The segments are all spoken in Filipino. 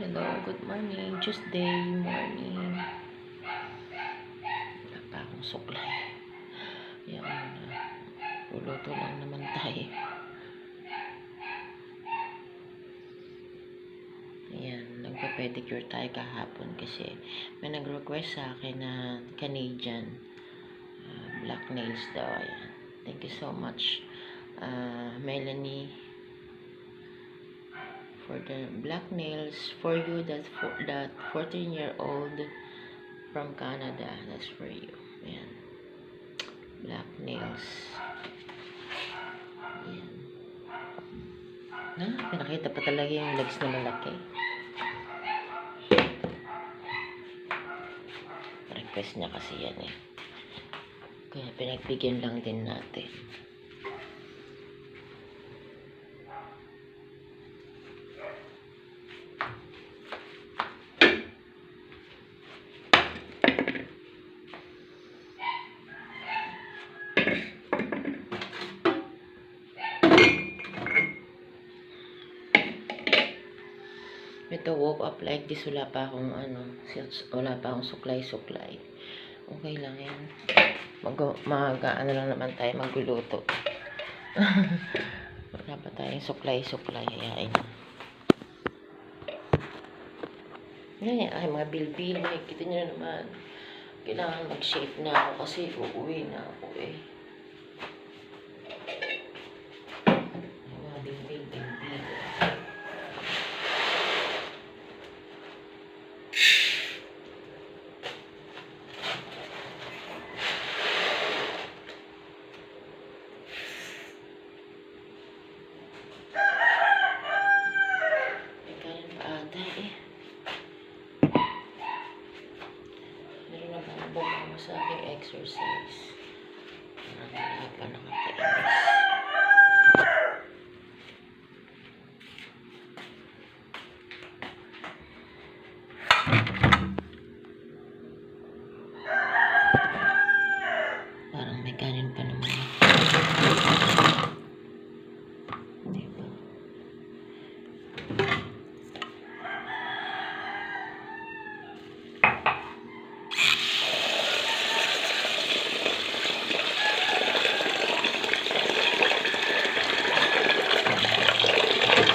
Hello, good morning. Tuesday morning. Wala pa akong suklay. Yan na. Luluto lang naman tayo. Ayan, nagpa-pedicure tayo kahapon kasi may nag-request sa akin na Canadian uh, black nails daw. Ayan. Thank you so much, uh, Melanie, for the black nails for you that for that 14 year old from Canada. That's for you. Ayan. black nails. Ayan. na pinakita pa talaga yung legs na malaki. Request niya kasi yan eh. Kaya pinagbigyan lang din natin Ito, woke up like this. Wala pa akong ano, wala pa akong suklay-suklay. Okay lang yan. Mag, ano lang naman tayo, magluluto. wala pa tayong suklay-suklay. Hayain. Yan, ay mga bilbil. Nakikita nyo na naman. Kailangan mag-shave na ako kasi uuwi na ako eh. sa exercise. Nakakala pa ng.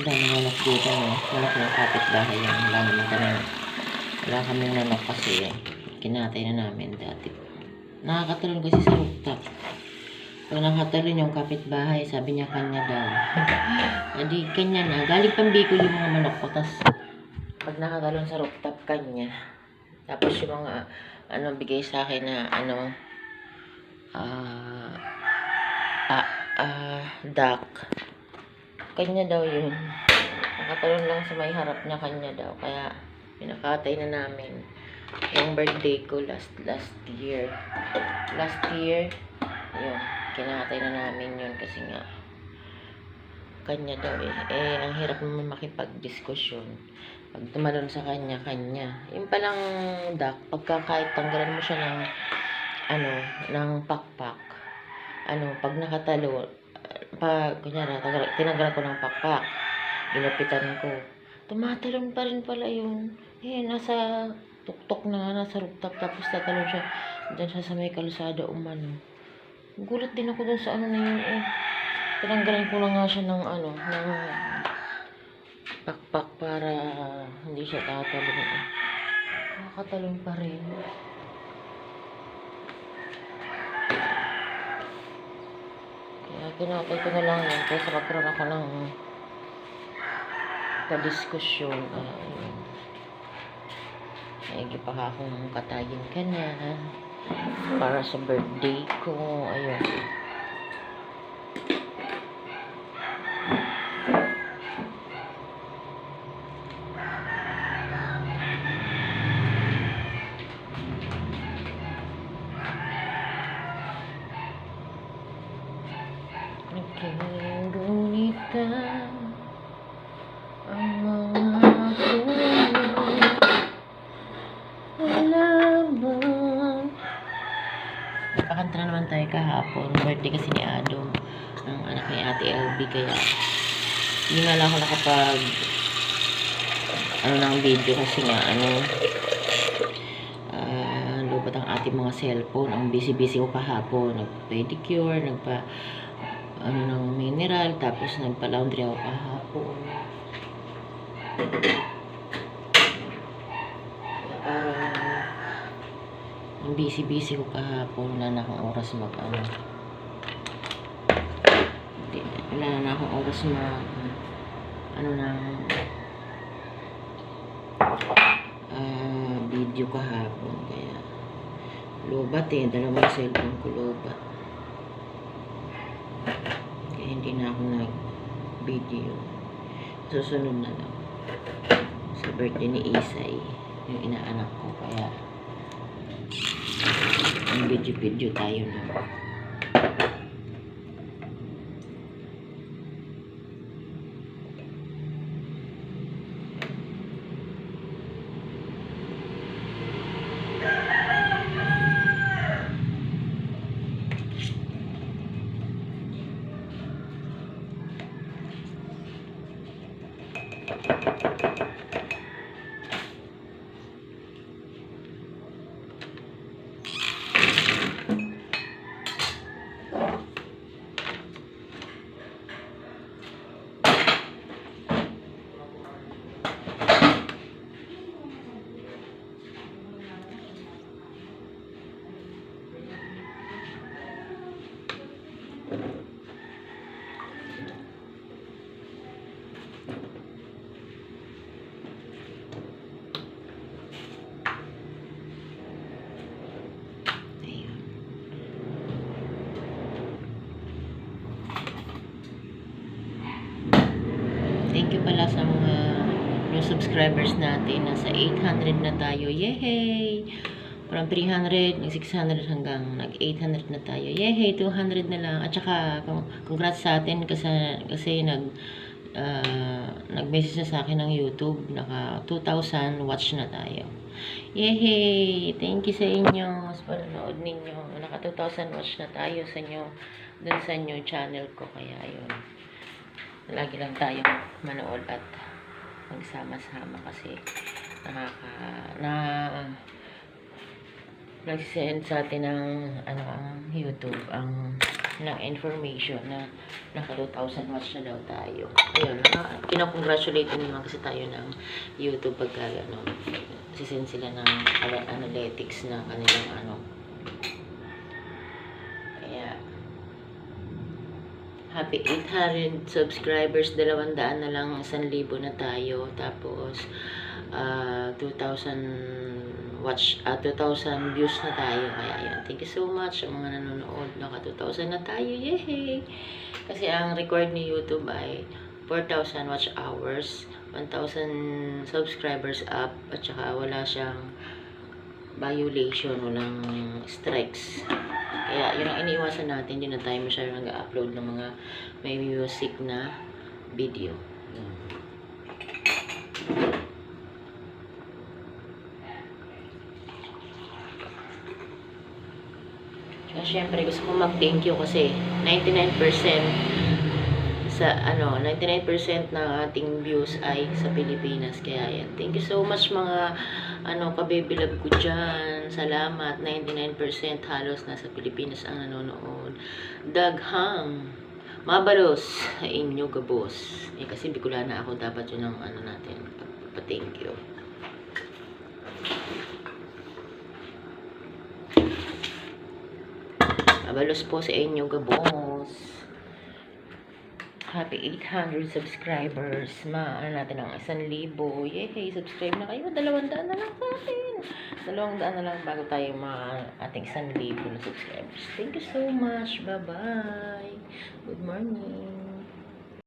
Ang dami manok dito, no? Manok ng kapitbahay yan. Kami. Wala kaming manok kasi eh. Kinatay na namin dati. Nakakatalon kasi sa rooftop. Pag nakatalon yung kapitbahay, sabi niya kanya daw. Hindi, kanya na. Galing pang yung mga manok ko. Tapos, pag nakatalon sa rooftop, kanya. Tapos yung mga, ano, bigay sa akin na, ano, ah, ah, ah, duck. Kanya daw yun. Nakatalon lang sa may harap niya kanya daw. Kaya pinakatay na namin yung birthday ko last last year. Last year, yun. Kinatay na namin yun kasi nga kanya daw eh. Eh, ang hirap naman makipag-diskusyon. Pag tumalon sa kanya, kanya. Yung palang duck, pagka kahit tanggalan mo siya ng ano, ng pakpak, ano, pag nakatalo, pag, kunyari, tagal- tinanggalan ko ng pakpak, ginupitan ko, tumatalon pa rin pala yung Eh, nasa tuktok na nga, nasa rooftop, tapos tatalon siya dyan siya sa may kalsada umano. Gulat din ako dun sa ano na yun eh. Tinanggalan ko na nga siya ng ano, ng pakpak para hindi siya tatalon eh. Nakatalon pa rin. Kaya kinakay ko na lang yun kaysa magkaroon ako ng kadiskusyon. Ayun. Maigi pa akong katayin ka na para sa birthday ko. Ayun. Naging gunita ang mga puno wala bang Na naman tayo kahapon. Birthday kasi ni Adam ng anak ni Ate LB kaya hindi nga lang ako nakapag ano ng video kasi nga ano ah lubat ang ating mga cellphone. Ang busy-busy ko kahapon. Nagpa-pedicure, nagpa ano ng mineral, tapos nagpa-laundry ako kahapon. Parang ang busy-busy ko kahapon, wala na akong oras mag ano. Wala na akong oras mag ano ng ah, video kahapon kaya lobat eh, dalawang cellphone ko lobat. Kaya hindi na ako nag video. Susunod na lang. Sa birthday ni Isay, yung inaanak ko kaya video-video tayo na. Ayun. Pala sa mga new subscribers natin. Nasa 800 na tayo. Yay! From 300, nag 600 hanggang nag 800 na tayo. Yay! 200 na lang. At saka, con- congrats sa atin kasi, kasi nag uh, nag-message na sa akin ng YouTube. Naka 2,000 watch na tayo. Yay! Thank you sa inyo sa panonood ninyo. Naka 2,000 watch na tayo sa inyo dun sa new channel ko. Kaya yun. Lagi lang tayo manood at magsama-sama kasi nakaka na nagsisend sa atin ng ano ang YouTube ang ng information na naka 2,000 watch na daw tayo. Ayun, na, kinakongratulate naman kasi tayo ng YouTube pagka ano, sisend sila ng analytics na kanilang ano. Kaya, happy 800 subscribers, 200 na lang, 1,000 na tayo. Tapos, ah 2,000 watch, ah 2,000 views na tayo. Kaya yun, thank you so much sa mga nanonood. Naka 2,000 na tayo, yay! Kasi ang record ni YouTube ay 4,000 watch hours, 1,000 subscribers up, at saka wala siyang violation, walang strikes. Kaya yun ang iniiwasan natin, hindi na tayo masyado nag-upload ng mga may music na video. Yun. Kaya syempre gusto ko mag-thank you kasi 99% sa ano 99% ng ating views ay sa Pilipinas. Kaya yan thank you so much mga ano kabibilab ko dyan. Salamat. 99% halos nasa Pilipinas ang nanonood. Daghang mabalos sa inyo gabos. Eh kasi Bicolana ako dapat yun ang ano natin pa thank you. Mabalos po sa inyo gabos Happy 800 subscribers. Maano natin ang 1,000. Yay! Subscribe na kayo. Dalawang daan na lang sa atin. Dalawang daan na lang bago tayo mga ating 1,000 na subscribers. Thank you so much. Bye-bye. Good morning.